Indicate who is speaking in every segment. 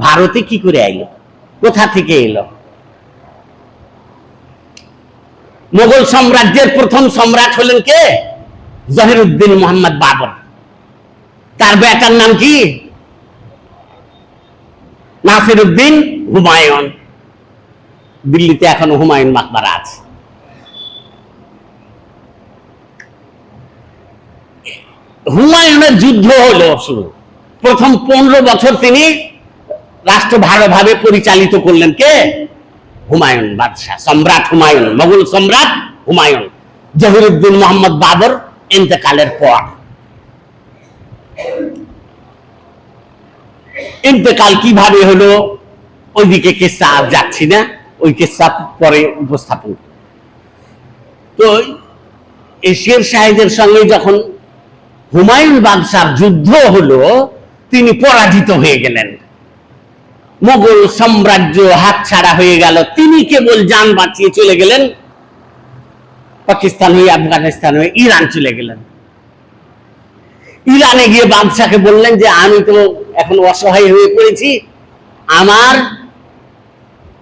Speaker 1: ভারতে কি করে আইলো? কোথা থেকে এলো? মোগল সাম্রাজ্যের প্রথম সম্রাট হলেন কে? জহিরুদ্দিন মোহাম্মদ বাবর। তার বেটার নাম কি? নাসিরুদ্দিন হুমায়ুন। দিল্লিতে এখন হুমায়ুন মাকবারা আছে। হুমায়ুনের যুদ্ধ হলো শুরু। প্রথম পনেরো বছর তিনি রাষ্ট্র ভালোভাবে পরিচালিত করলেন কে? হুমায়ুন বাদশাহ, সম্রাট হুমায়ুন, মোগল সম্রাট হুমায়ুন, জহিরুদ্দিন মোহাম্মদ বাবর ইন্তেকালের পর। ইন্তেকাল কীভাবে হলো? ওইদিকে কেসা আর যাচ্ছি না, ওই কেসা পরে উপস্থাপন। তো এশিয়ার শের সাহেবের সঙ্গে যখন হুমায়ুন বাদশার যুদ্ধ হলো, তিনি পরাজিত হয়ে গেলেন। মোগল সাম্রাজ্য হাতছাড়া হয়ে গেল। তিনি কেবল যান বাঁচিয়ে চলে গেলেন। পাকিস্তান হয়ে, আফগানিস্তান হয়ে, ইরান চলে গেলেন। ইরানে গিয়ে বাদশাকে বললেন যে, আমি তো এখন অসহায় হয়ে পড়েছি। আমার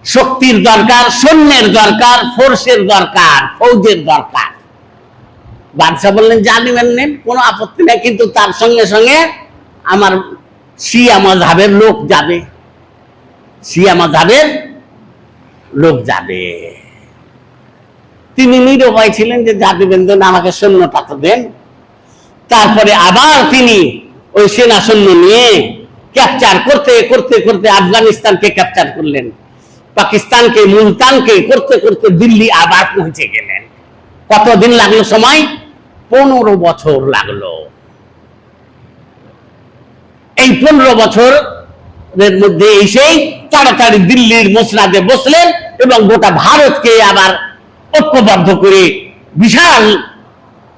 Speaker 1: শক্তির দরকার, সৈন্যের দরকার, ফোর্সের দরকার, ফৌজের দরকার। বাদশাহ বললেন, যা নেবেন, নেন, কোনো আপত্তি নেই, কিন্তু তার সঙ্গে সঙ্গে আমার শিয়া মজাবের লোক যাবে। শিয়া মজাবের লোক যাবে। তিনি নিরুপায় ছিলেন যে, যা দেবেন আমাকে সৈন্যটা তো দেন। তারপরে আবার তিনি ওই সেনা সৈন্য নিয়ে ক্যাপচার করতে করতে করতে আফগানিস্তানকে ক্যাপচার করলেন। পাকিস্তানকে, মুলতানকে করতে করতে দিল্লি আবার পৌঁছে গেলেন। কতদিন লাগল সময়? পনেরো বছর লাগল। এই পনেরো বছরের মধ্যে এসেই তাড়াতাড়ি দিল্লির মসনাদে বসলেন এবং গোটা ভারতকে আবার ঐক্যবদ্ধ করে বিশাল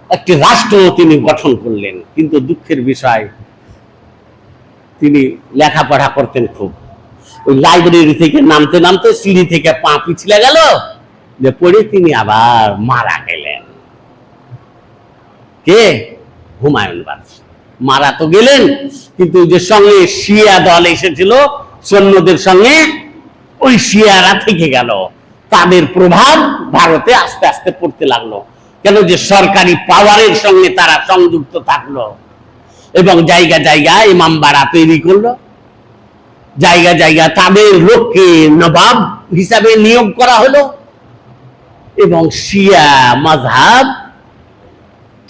Speaker 1: একটি রাষ্ট্র তিনি গঠন করলেন। কিন্তু দুঃখের বিষয়, তিনি লেখাপড়া করতেন খুব। ওই লাইব্রেরি থেকে নামতে নামতে সিঁড়ি থেকে পা পিছলে গেল, যে পড়ে তিনি আবার মারা গেলেন। কে? হুমায়ুন বাদশাহ। মারা তো গেলেন, কিন্তু যে সঙ্গে শিয়া দল এসেছিল, সৈন্যদের সঙ্গে ওই শিয়ারা থেকে গেল। তাদের প্রভাব ভারতে আস্তে আস্তে পড়তে লাগল। কেন যে সরকারি পাওয়ারের সঙ্গে তারা সংযুক্ত থাকল এবং জায়গা জায়গা ইমাম বাড়া তৈরি করল। জায়গা জায়গা তাদের লোককে নবাব হিসাবে নিয়োগ করা হলো এবং শিয়া মাঝহাব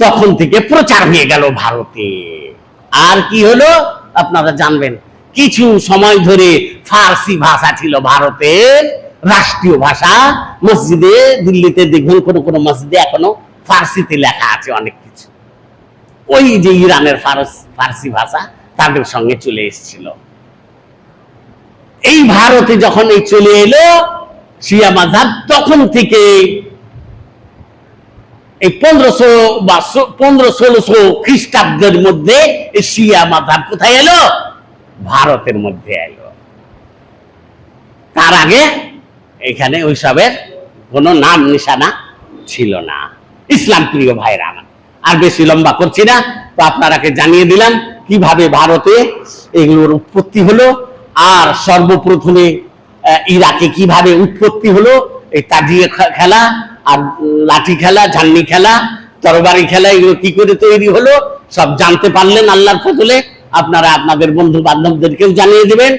Speaker 1: তখন থেকে প্রচার হয়ে গেল ভারতে। আর কি হলো? আপনারা জানবেন। কিছু সময় ধরে ফার্সি ভাষা ছিল ভারতের। রাষ্ট্রীয় ভাষা মসজিদে, দিল্লিতে দেখবেন কোনো কোনো মসজিদে এখনও ফার্সিতে লেখা আছে অনেক কিছু। ওই যে ইরানের ফার্সি ভাষা তাদের সঙ্গে চলে এসেছিল। এই ভারতে যখন এই চলে এলো, শিয়া মাঝাব তখন থেকে এই পনেরোশো বা পনেরো, ষোলোশো খ্রিস্টাব্দের মধ্যে শিয়া মাধাব কোথায় এলো? ভারতের মধ্যে এলো। তার আগে এখানে ওইসবের কোনো নাম নিশানা ছিল না। ইসলাম প্রিয় ভাইরা আমার, আর বেশি লম্বা করছি না, তো আপনারাকে জানিয়ে দিলাম কীভাবে ভারতে এগুলোর উৎপত্তি হলো, আর সর্বপ্রথমে ইরাকে কীভাবে উৎপত্তি হলো, এই তাজিয়ে খেলা আর লাঠি খেলা ঝান্নি খেলা, তরবারি খেলা, এগুলো কি করে তৈরি হলো? সব জানতে পারলেন আল্লাহর ফজলে। আপনারা আপনাদের বন্ধু বান্ধবদেরকেও জানিয়ে দিবেন।